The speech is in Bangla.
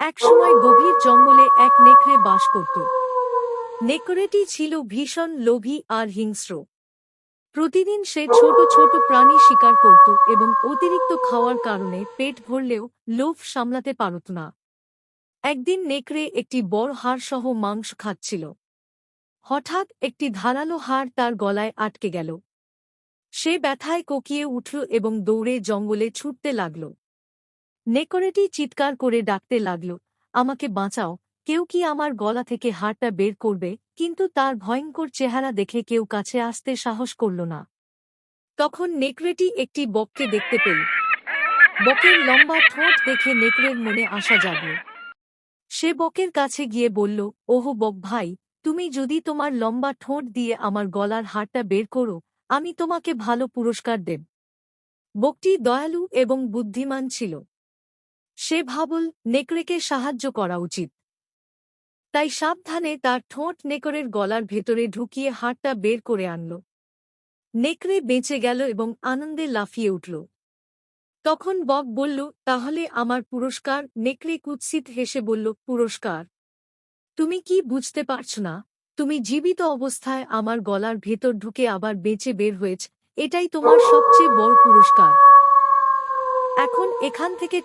একসময় গভীর জঙ্গলে এক নেকড়ে বাস করত। নেকড়েটি ছিল ভীষণ লোভী আর হিংস্র। প্রতিদিন সে ছোট ছোট প্রাণী শিকার করত এবং অতিরিক্ত খাওয়ার কারণে পেট ভরলেও লোভ সামলাতে পারত না। একদিন নেকড়ে একটি বড় হাড়সহ মাংস খাচ্ছিল। হঠাৎ একটি ধারালো হাড় তার গলায় আটকে গেল। সে ব্যথায় কোকিয়ে উঠল এবং দৌড়ে জঙ্গলে ছুটতে লাগল। নেকড়েটি চিৎকার করে ডাকতে লাগল, আমাকে বাঁচাও, কেউ কি আমার গলা থেকে হাড়টা বের করবে? কিন্তু তার ভয়ঙ্কর চেহারা দেখে কেউ কাছে আসতে সাহস করল না। তখন নেকড়েটি একটি বককে দেখতে পেল। বকের লম্বা ঠোঁট দেখে নেকড়ের মনে আশা জাগল। সে বকের কাছে গিয়ে বলল, ওহো বক ভাই, তুমি যদি তোমার লম্বা ঠোঁট দিয়ে আমার গলার হাড়টা বের করো, আমি তোমাকে ভালো পুরস্কার দেব। বকটি দয়ালু এবং বুদ্ধিমান ছিল। সে ভাবল নেকড়েকে সাহায্য করা উচিত। তাই সাবধানে তার ঠোঁট নেকড়ের গলার ভেতরে ঢুকিয়ে হাড়টা বের করে আনল। নেকড়ে বেঁচে গেল এবং আনন্দে লাফিয়ে উঠল। তখন বক বলল, তাহলে আমার পুরস্কার? নেকড়ে কুৎসিত হেসে বলল, পুরস্কার। তুমি কি বুঝতে পারছ না? তুমি জীবিত অবস্থায় আমার গলার ভেতর ঢুকে আবার বেঁচে বের হয়েছ। এটাই তোমার সবচেয়ে বড় পুরস্কার। এখন এখান থেকে